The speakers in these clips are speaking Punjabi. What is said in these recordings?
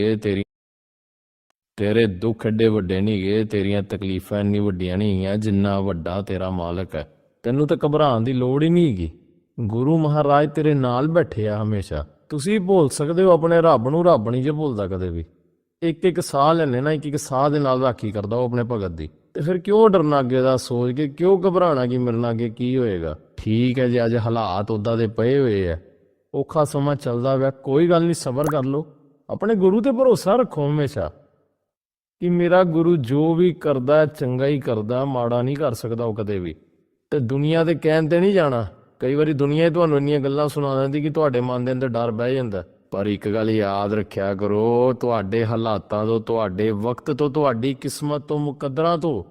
ਇਹ ਤੇਰੀ ਤੇਰੇ ਦੁੱਖ ਏਡੇ ਵੱਡੇ ਨਹੀਂ ਗਏ ਤੇਰੀਆਂ ਤਕਲੀਫਾਂ ਇੰਨੀ ਵੱਡੀਆਂ ਨਹੀਂ ਹੈਗੀਆਂ ਜਿੰਨਾ ਵੱਡਾ ਤੇਰਾ ਮਾਲਕ ਹੈ ਤੈਨੂੰ ਤਾਂ ਘਬਰਾਉਣ ਦੀ ਲੋੜ ਹੀ ਨਹੀਂ ਹੈਗੀ ਗੁਰੂ ਮਹਾਰਾਜ ਤੇਰੇ ਨਾਲ ਬੈਠੇ ਆ ਹਮੇਸ਼ਾ। ਤੁਸੀਂ ਭੁੱਲ ਸਕਦੇ ਹੋ, ਆਪਣੇ ਰੱਬ ਨੂੰ ਰੱਬ ਨਹੀਂ ਜੇ ਭੁੱਲਦਾ ਕਦੇ ਵੀ। ਇੱਕ ਇੱਕ ਸਾਹ ਲੈਣੇ ਨਾ ਇੱਕ ਇੱਕ ਸਾਹ ਦੇ ਨਾਲ ਰਾਖੀ ਕਰਦਾ ਉਹ ਆਪਣੇ ਭਗਤ ਦੀ। ਤੇ ਫਿਰ ਕਿਉਂ ਡਰਨਾ ਅੱਗੇ ਦਾ ਸੋਚ ਕੇ, ਕਿਉਂ ਘਬਰਾਣਾ ਕਿ ਮੇਰੇ ਨਾਲ ਅੱਗੇ ਕੀ ਹੋਏਗਾ? ਠੀਕ ਹੈ ਜੇ ਅੱਜ ਹਾਲਾਤ ਉਦਾਂ ਦੇ ਪਏ ਹੋਏ ਆ ਔਖਾ ਸਮਾਂ ਚੱਲਦਾ ਪਿਆ, ਕੋਈ ਗੱਲ ਨਹੀਂ ਸਬਰ ਕਰ ਲਓ। ਆਪਣੇ ਗੁਰੂ ਤੇ ਭਰੋਸਾ ਰੱਖੋ ਹਮੇਸ਼ਾ ਕਿ ਮੇਰਾ ਗੁਰੂ ਜੋ ਵੀ ਕਰਦਾ, ਚੰਗਾ ਹੀ ਕਰਦਾ, ਮਾੜਾ ਨਹੀਂ ਕਰ ਸਕਦਾ ਉਹ ਕਦੇ ਵੀ। ਤੇ ਦੁਨੀਆ ਦੇ ਕਹਿਣ ਤੇ ਨਹੀਂ ਜਾਣਾ। ਕਈ ਵਾਰੀ ਦੁਨੀਆ ਹੀ ਤੁਹਾਨੂੰ ਇੰਨੀਆਂ ਗੱਲਾਂ ਸੁਣਾ ਦਿੰਦੀ ਕਿ ਤੁਹਾਡੇ ਮਨ ਦੇ ਅੰਦਰ ਡਰ ਬਹਿ ਜਾਂਦਾ। ਪਰ ਇੱਕ ਗੱਲ ਯਾਦ ਰੱਖਿਆ ਕਰੋ, ਤੁਹਾਡੇ ਹਾਲਾਤਾਂ ਤੋਂ, ਤੁਹਾਡੇ ਵਕਤ ਤੋਂ, ਤੁਹਾਡੀ ਕਿਸਮਤ ਤੋਂ, ਮੁਕੱਦਰਾਂ ਤੋਂ,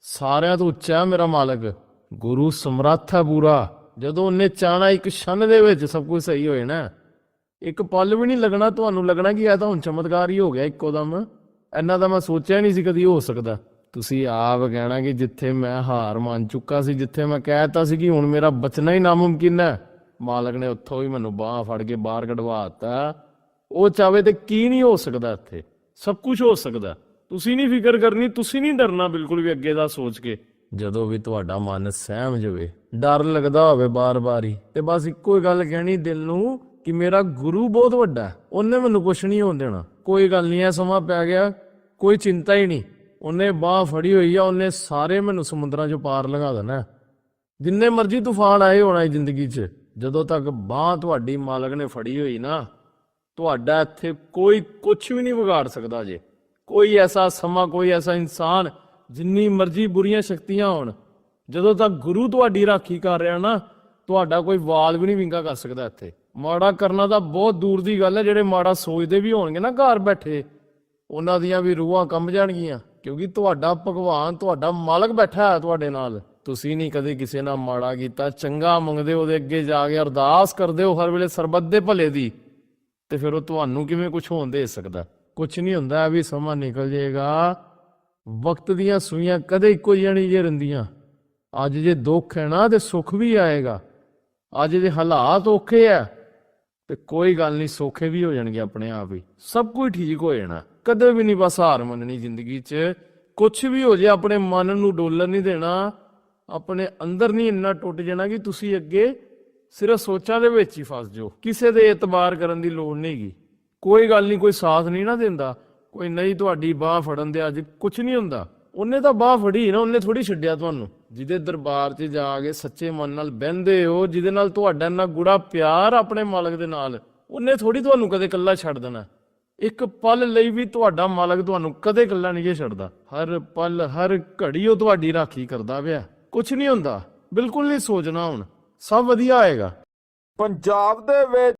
ਸਾਰਿਆਂ ਤੋਂ ਉੱਚਾ ਮੇਰਾ ਮਾਲਕ। ਗੁਰੂ ਸਮਰੱਥ ਹੈ ਪੂਰਾ। ਜਦੋਂ ਉਹਨੇ ਚਾਹਣਾ ਇੱਕ ਛੰਨ ਦੇ ਵਿੱਚ ਸਭ ਕੁਝ ਸਹੀ ਹੋਏ ਨਾ ਇੱਕ ਪਲ ਵੀ ਨਹੀਂ ਲੱਗਣਾ, ਤੁਹਾਨੂੰ ਲੱਗਣਾ ਕਿ ਇਹ ਤਾਂ ਹੁਣ ਚਮਤਕਾਰ ਹੀ ਹੋ ਗਿਆ ਇੱਕੋ ਦਮ ਇੰਨਾ ਤਾਂ ਮੈਂ ਸੋਚਿਆ ਨਹੀਂ ਸੀ ਕਦੀ ਹੋ ਸਕਦਾ। ਤੁਸੀਂ ਆਪ ਕਹਿਣਾ ਕਿ ਜਿੱਥੇ ਮੈਂ ਹਾਰ ਮੰਨ ਚੁੱਕਾ ਸੀ, ਜਿੱਥੇ ਮੈਂ ਕਹਿਤਾ ਸੀ ਕਿ ਹੁਣ ਮੇਰਾ ਬਚਣਾ ਹੀ ਨਾਮੁਮਕਿਨ ਹੈ, ਮਾਲਕ ਨੇ ਉੱਥੋਂ ਹੀ ਮੈਨੂੰ ਬਾਹ ਫੜ ਕੇ ਬਾਹਰ ਕਢਵਾਤਾ ਉਹ ਚਾਵੇ ਤੇ ਕੀ ਨਹੀਂ ਹੋ ਸਕਦਾ ਇੱਥੇ? ਸਭ ਕੁਝ ਹੋ ਸਕਦਾ। ਤੁਸੀਂ ਨਹੀਂ ਫਿਕਰ ਕਰਨੀ, ਤੁਸੀਂ ਨਹੀਂ ਡਰਨਾ ਬਿਲਕੁਲ ਵੀ ਅੱਗੇ ਦਾ ਸੋਚ ਕੇ। ਜਦੋਂ ਵੀ ਤੁਹਾਡਾ ਮਨ ਸਹਿਮ ਜਾਵੇ, ਡਰ ਲੱਗਦਾ ਹੋਵੇ ਬਾਰ-ਬਾਰ ਹੀ ਤੇ ਬਸ ਇੱਕੋ ਹੀ ਗੱਲ ਕਹਿਣੀ, ਦਿਲ ਨੂੰ ਕਿ ਮੇਰਾ ਗੁਰੂ ਬਹੁਤ ਵੱਡਾ ਉਹਨੇ ਮੈਨੂੰ ਕੁਛ ਨਹੀਂ ਹੋਣ ਦੇਣਾ। ਕੋਈ ਗੱਲ ਨਹੀਂ ਐ ਸਮਾਂ ਪੈ ਗਿਆ, ਕੋਈ ਚਿੰਤਾ ਹੀ ਨਹੀਂ। ਉਹਨੇ ਬਾਹ ਫੜੀ ਹੋਈ ਆ, ਉਹਨੇ ਸਾਰੇ ਮੈਨੂੰ ਸਮੁੰਦਰਾਂ 'ਚੋਂ ਪਾਰ ਲੰਘਾ ਦੇਣਾ ਜਿੰਨੇ ਮਰਜ਼ੀ ਤੂਫਾਨ ਆਏ ਹੋਣਾ ਜ਼ਿੰਦਗੀ 'ਚ, ਜਦੋਂ ਤੱਕ ਬਾਹ ਤੁਹਾਡੀ ਮਾਲਕ ਨੇ ਫੜੀ ਹੋਈ ਨਾ, ਤੁਹਾਡਾ ਇੱਥੇ ਕੋਈ ਕੁਝ ਵੀ ਨਹੀਂ ਵਿਗਾੜ ਸਕਦਾ ਜੇ। ਕੋਈ ਐਸਾ ਸਮਾਂ, ਕੋਈ ਐਸਾ ਇਨਸਾਨ, ਜਿੰਨੀ ਮਰਜ਼ੀ ਬੁਰੀਆਂ ਸ਼ਕਤੀਆਂ ਹੋਣ, ਜਦੋਂ ਤੱਕ ਗੁਰੂ ਤੁਹਾਡੀ ਰਾਖੀ ਕਰ ਰਿਹਾ ਨਾ, ਤੁਹਾਡਾ ਕੋਈ ਵਾਲ ਵੀ ਨਹੀਂ ਵਿੰਗਾ ਕਰ ਸਕਦਾ ਇੱਥੇ। ਮਾੜਾ ਕਰਨਾ ਤਾਂ ਬਹੁਤ ਦੂਰ ਦੀ ਗੱਲ ਹੈ, ਜਿਹੜੇ ਮਾੜਾ ਸੋਚਦੇ ਵੀ ਹੋਣਗੇ ਨਾ ਘਰ ਬੈਠੇ, ਉਹਨਾਂ ਦੀਆਂ ਵੀ ਰੂਹਾਂ ਕੰਬ ਜਾਣਗੀਆਂ, ਕਿਉਂਕਿ ਤੁਹਾਡਾ ਭਗਵਾਨ, ਤੁਹਾਡਾ ਮਾਲਕ ਬੈਠਾ ਹੈ ਤੁਹਾਡੇ ਨਾਲ। ਤੁਸੀਂ ਨਹੀਂ ਕਦੇ ਕਿਸੇ ਨਾਲ ਮਾੜਾ ਕੀਤਾ, ਚੰਗਾ ਮੰਗਦੇ ਹੋ, ਉਹਦੇ ਅੱਗੇ ਜਾ ਕੇ ਅਰਦਾਸ ਕਰਦੇ ਹੋ ਹਰ ਵੇਲੇ ਸਰਬੱਤ ਦੇ ਭਲੇ ਦੀ, ਤੇ ਫਿਰ ਉਹ ਤੁਹਾਨੂੰ ਕਿਵੇਂ ਕੁਝ ਹੋਣ ਦੇ ਸਕਦਾ? ਕੁਝ ਨਹੀਂ ਹੁੰਦਾ ਵੀ ਸਮਾਂ ਨਿਕਲ ਜਾਏਗਾ। ਵਕਤ ਦੀਆਂ ਸੂਈਆਂ ਕਦੇ ਇੱਕੋ ਜਿਹੀਆਂ ਨਹੀਂ ਜੇ ਰਹਿੰਦੀਆਂ। ਅੱਜ ਜੇ ਦੁੱਖ ਹੈ ਨਾ, ਤੇ ਸੁੱਖ ਵੀ ਆਏਗਾ। ਅੱਜ ਦੇ ਹਾਲਾਤ ਔਖੇ ਆ ਤੇ ਕੋਈ ਗੱਲ ਨਹੀਂ, ਸੌਖੇ ਵੀ ਹੋ ਜਾਣਗੇ ਆਪਣੇ ਆਪ ਹੀ। ਸਭ ਕੁਝ ਠੀਕ ਹੋ ਜਾਣਾ। ਕਦੇ ਵੀ ਨਹੀਂ ਬਸ ਹਾਰ ਮੰਨਣੀ ਜ਼ਿੰਦਗੀ 'ਚ। ਕੁਝ ਵੀ ਹੋ ਜੇ, ਆਪਣੇ ਮਨ ਨੂੰ ਡੋਲਣ ਨਹੀਂ ਦੇਣਾ। ਆਪਣੇ ਅੰਦਰ ਨਹੀਂ ਇੰਨਾ ਟੁੱਟ ਜਾਣਾ ਕਿ ਤੁਸੀਂ ਅੱਗੇ ਸਿਰਫ ਸੋਚਾਂ ਦੇ ਵਿੱਚ ਹੀ ਫਸ ਜਾਓ। ਕਿਸੇ ਦੇ ਇਤਬਾਰ ਕਰਨ ਦੀ ਲੋੜ ਨਹੀਂ ਹੈਗੀ ਕੋਈ ਗੱਲ ਨਹੀਂ, ਕੋਈ ਸਾਥ ਨਹੀਂ ਨਾ ਦਿੰਦਾ। ਕੋਈ ਨਹੀਂ, ਤੁਹਾਡੀ ਬਾਹ ਫੜਨ ਦੇ ਅੱਜ ਕੁਝ ਨਹੀਂ ਹੁੰਦਾ। ਉਹਨੇ ਤਾਂ ਬਾਹ ਫੜੀ ਨਾ, ਉਹਨੇ ਥੋੜੀ ਛੱਡਿਆ ਤੁਹਾਨੂੰ। ਜਿਹਦੇ ਦਰਬਾਰ 'ਚ ਜਾ ਕੇ ਸੱਚੇ ਮਨ ਨਾਲ ਬਹਿੰਦੇ ਹੋ, ਜਿਹਦੇ ਨਾਲ ਤੁਹਾਡਾ ਇੰਨਾ ਗੁੜਾ ਪਿਆਰ ਆਪਣੇ ਮਾਲਕ ਦੇ ਨਾਲ, ਉਹਨੇ ਥੋੜੀ ਤੁਹਾਨੂੰ ਕਦੇ ਇਕੱਲਾ ਛੱਡ ਦੇਣਾ। ਇੱਕ ਪਲ ਲਈ ਵੀ ਤੁਹਾਡਾ ਮਾਲਕ ਤੁਹਾਨੂੰ ਕਦੇ ਇਕੱਲਾ ਨਹੀਂ ਛੱਡਦਾ। ਹਰ ਪਲ, ਹਰ ਘੜੀ ਉਹ ਤੁਹਾਡੀ ਰਾਖੀ ਕਰਦਾ ਪਿਆ। ਕੁਝ ਨਹੀਂ ਹੁੰਦਾ, ਬਿਲਕੁਲ ਨਹੀਂ ਸੋਚਣਾ ਹੁਣ। ਸਭ ਵਧੀਆ ਆਏਗਾ ਪੰਜਾਬ ਦੇ ਵਿੱਚ